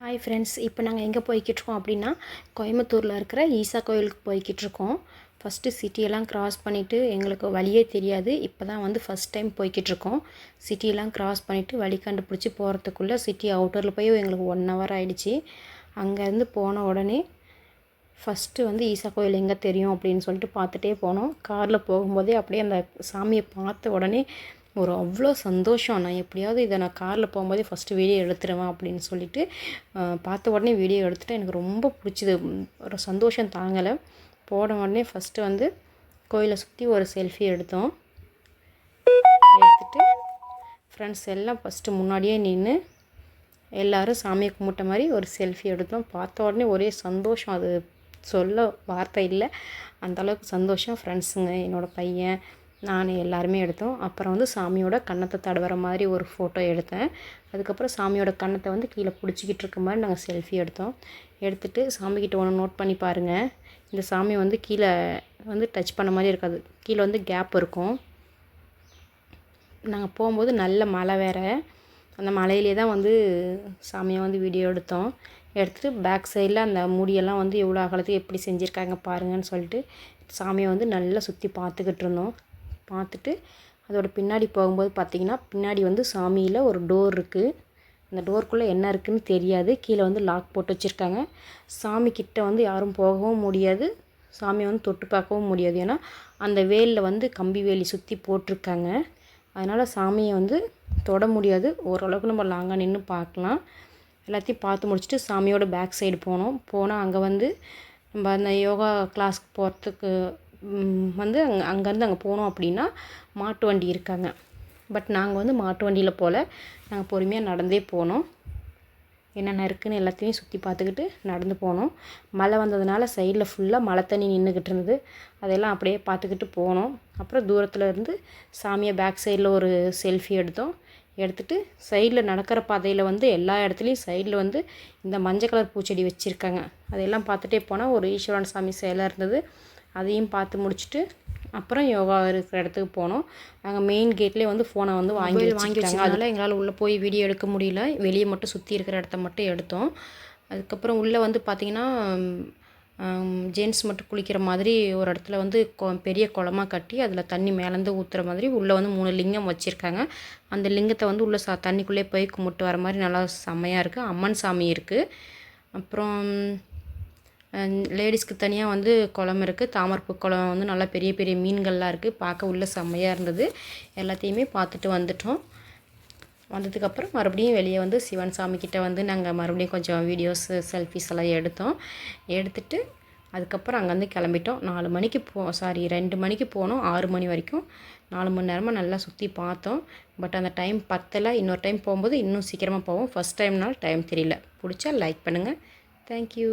Hi friends இப்போ நாங்கள் எங்கே போய்கிட்ருக்கோம் அப்படின்னா கோயம்புத்தூரில் இருக்கிற ஈசா கோயிலுக்கு போய்கிட்ருக்கோம் ஃபஸ்ட்டு சிட்டியெல்லாம் கிராஸ் பண்ணிவிட்டு எங்களுக்கு வழியே தெரியாது. இப்போ தான் வந்து ஃபஸ்ட் டைம் போய்கிட்ருக்கோம் சிட்டியெல்லாம் கிராஸ் பண்ணிவிட்டு வழி கண்டுபிடிச்சி போகிறதுக்குள்ளே சிட்டி அவுட்டரில் போய் எங்களுக்கு ஒன் ஹவர் ஆகிடுச்சி அங்கேருந்து போன உடனே ஃபஸ்ட்டு வந்து ஈசா கோயில் எங்கே தெரியும் அப்படின்னு சொல்லிட்டு பார்த்துட்டே போனோம். காரில் போகும்போதே அப்படியே அந்த சாமியை பார்த்த உடனே ஒரு அவ்வளோ சந்தோஷம். நான் எப்படியாவது இதை நான் காரில் போகும்போதே ஃபஸ்ட்டு வீடியோ எடுத்துருவேன் அப்படின்னு சொல்லிட்டு பார்த்த உடனே வீடியோ எடுத்துகிட்டு எனக்கு ரொம்ப பிடிச்சிது. ஒரு சந்தோஷம் தாங்கலை. போன உடனே ஃபஸ்ட்டு வந்து கோயிலை சுற்றி ஒரு செல்ஃபி எடுத்தோம். எடுத்துகிட்டு ஃப்ரெண்ட்ஸ் எல்லாம் ஃபஸ்ட்டு முன்னாடியே நின்று எல்லோரும் சாமியை கும்பிட்ட மாதிரி ஒரு செல்ஃபி எடுத்தோம். பார்த்த உடனே ஒரே சந்தோஷம். அது சொல்ல வார்த்தை இல்லை. அந்தளவுக்கு சந்தோஷம். ஃப்ரெண்ட்ஸுங்க என்னோடய பையன் நான் எல்லாருமே எடுத்தோம். அப்புறம் வந்து சாமியோட கன்னத்தை தடவுற மாதிரி ஒரு ஃபோட்டோ எடுத்தேன். அதுக்கப்புறம் சாமியோட கன்னத்தை வந்து கீழே பிடிச்சிக்கிட்டு இருக்க மாதிரி நாங்கள் செல்ஃபி எடுத்தோம். எடுத்துகிட்டு சாமிக்கிட்ட ஒன்று நோட் பண்ணி பாருங்கள் இந்த சாமி வந்து கீழே வந்து டச் பண்ண மாதிரி இருக்காது. கீழே வந்து கேப் இருக்கும். நாங்கள் போகும்போது நல்ல மழை வேறு. அந்த மலையிலே தான் வந்து சாமியை வந்து வீடியோ எடுத்தோம். எடுத்துகிட்டு பேக் சைடில் அந்த முடியெல்லாம் வந்து எவ்வளோ அகலத்துக்கு எப்படி செஞ்சுருக்காங்க பாருங்கன்னு சொல்லிட்டு சாமியை வந்து நல்லா சுற்றி பார்த்துக்கிட்டு இருந்தோம். பார்த்துட்டு அதோட பின்னாடி போகும்போது பார்த்திங்கன்னா பின்னாடி வந்து சாமியில் ஒரு டோர் இருக்குது அந்த டோருக்குள்ளே என்ன இருக்குதுன்னு தெரியாது. கீழே வந்து லாக் போட்டு வச்சுருக்காங்க. சாமி கிட்ட வந்து யாரும் போகவும் முடியாது. சாமியை வந்து தொட்டு பார்க்கவும் முடியாது. ஏன்னா அந்த வேலில் வந்து கம்பி வேலி சுற்றி போட்டிருக்காங்க. அதனால் சாமியை வந்து தொட முடியாது. ஓரளவுக்கு நம்ம லாங்காக நின்று பார்க்கலாம். எல்லாத்தையும் பார்த்து முடிச்சுட்டு சாமியோட பேக் சைடு போனோம். போனால் அங்கே வந்து நம்ம அந்த யோகா கிளாஸ்க்கு போகிறதுக்கு வந்து அங்கே அங்கேருந்து அங்கே போனோம் அப்படின்னா மாட்டு வண்டி இருக்காங்க. பட் நாங்கள் வந்து மாட்டு வண்டியில் போல். நாங்கள் பொறுமையாக நடந்தே போனோம். என்னென்ன இருக்குதுன்னு எல்லாத்தையும் சுற்றி பார்த்துக்கிட்டு நடந்து போனோம். மழை வந்ததுனால சைடில் ஃபுல்லாக மழை தண்ணி நின்றுக்கிட்டு இருந்தது. அதெல்லாம் அப்படியே பார்த்துக்கிட்டு போனோம். அப்புறம் தூரத்தில் இருந்து சாமியை பேக் சைடில் ஒரு செல்ஃபி எடுத்தோம். எடுத்துகிட்டு சைடில் நடக்கிற பாதையில் வந்து எல்லா இடத்துலையும் சைடில் வந்து இந்த மஞ்சள் கலர் பூச்செடி வச்சுருக்காங்க. அதையெல்லாம் பார்த்துட்டே போனால் ஒரு ஈஸ்வரன் சாமி சேலை இருந்தது. அதையும் பார்த்து முடிச்சுட்டு அப்புறம் யோகா இருக்கிற இடத்துக்கு போனோம். நாங்கள் மெயின் கேட்லேயே வந்து ஃபோனை வந்து வாங்கி வாங்கி வச்சதுனால எங்களால் உள்ளே போய் வீடியோ எடுக்க முடியல. வெளியே மட்டும் சுற்றி இருக்கிற இடத்த மட்டும் எடுத்தோம். அதுக்கப்புறம் உள்ளே வந்து பார்த்திங்கன்னா ஜென்ஸ் மட்டும் குளிக்கிற மாதிரி ஒரு இடத்துல வந்து பெரிய குளமாக கட்டி அதில் தண்ணி மேலேருந்து ஊற்றுற மாதிரி உள்ளே வந்து மூணு லிங்கம் வச்சுருக்காங்க. அந்த லிங்கத்தை வந்து உள்ளே சா தண்ணிக்குள்ளே போய் கும்பிட்டு வர மாதிரி நல்லா செம்மையாக இருக்குது அம்மன் சாமி இருக்குது அப்புறம் லேடிஸ்க்கு தனியாக வந்து குளம் இருக்குது தாமரப்பு குளம் வந்து நல்லா பெரிய பெரிய மீன்கள்லாம் இருக்குது பார்க்க உள்ள செம்மையாக இருந்தது. எல்லாத்தையுமே பார்த்துட்டு வந்துட்டோம். வந்ததுக்கப்புறம் மறுபடியும் வெளியே வந்து சிவன் சாமிக்கிட்ட வந்து நாங்கள் மறுபடியும் கொஞ்சம் வீடியோஸ் செல்ஃபிஸ் எல்லாம் எடுத்தோம். எடுத்துட்டு அதுக்கப்புறம் அங்கேருந்து கிளம்பிட்டோம். நாலு மணிக்கு போ சாரி ரெண்டு மணிக்கு போனோம். ஆறு மணி வரைக்கும். நாலு மணி நேரமாக நல்லா சுற்றி பார்த்தோம். பட் அந்த டைம் பத்தலை. இன்னொரு டைம் போகும்போது இன்னும் சீக்கிரமாக போவோம். ஃபஸ்ட் டைம்னால் டைம் தெரியல. பிடிச்சா லைக் பண்ணுங்கள் தேங்க்யூ